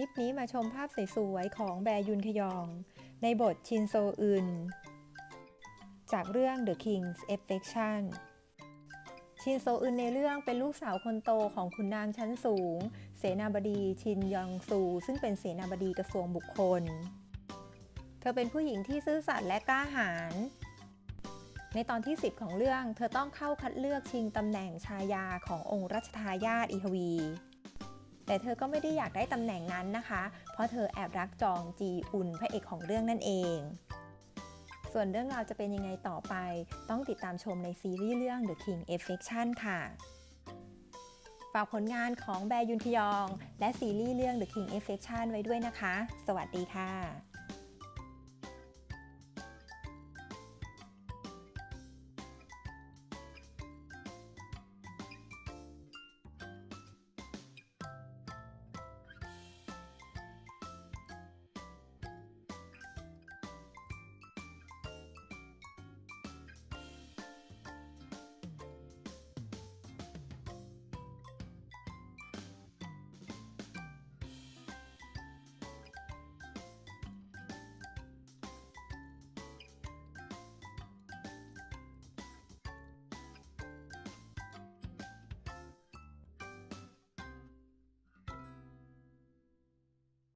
ลิปนี้มาชมภาพสวยๆของแบยุนขยอง ในบทชินโซอึน จากเรื่อง The King's Affection ชินโซอึนในเรื่องเป็นลูกสาวคนโตของขุนนางชั้นสูง เสนาบดีชินยองซู ซึ่งเป็นเสนาบดีกระทรวงบุคคล เธอเป็นผู้หญิงที่ซื่อสัตย์และกล้าหาญในตอนที่ 10 ของเรื่อง เธอต้องเข้าคัดเลือกชิงตำแหน่งชายาขององค์รัชทายาทอีฮวี แต่เธอก็ไม่ได้อยากได้ตำแหน่งนั้นนะคะ เพราะเธอแอบรักจองจีอุนพระเอกของเรื่องนั่นเอง ส่วนเรื่องราวจะเป็นยังไงต่อไป ต้องติดตามชมในซีรีส์เรื่อง The King Affection ค่ะฝากผลงานของแบยุนทยอง และซีรีส์เรื่อง The King Affection ไว้ด้วยนะคะ สวัสดีค่ะ